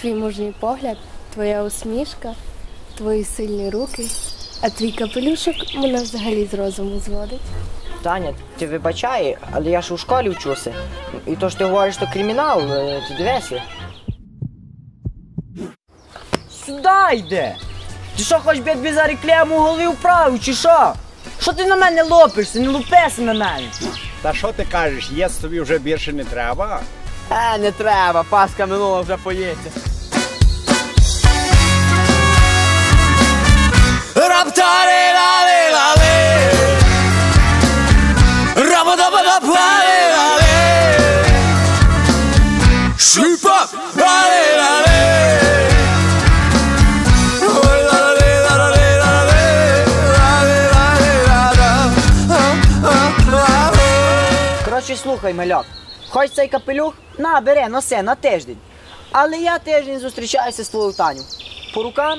Твій мужній погляд, твоя усмішка, твої сильні руки, а твій капелюшок мене взагалі з розуму зводить. Таня, ти вибачай, але я ж у школі вчуся. І то ж ти говориш, що кримінал, е, ти дивися. Сюди йде! Ти що, хоч би я тобі у голові вправив, чи що? Що ти на мене лопишся, не лупися на мене? Та що ти кажеш, єсть тобі вже більше не треба? Е, не треба, паска минула вже поїться. А, а, а. Коротше, слухай, мальок. Хоч цей капелюх, на, бере, носи на тиждень. Але я тиждень зустрічаюся з твоєю Таню. По рукам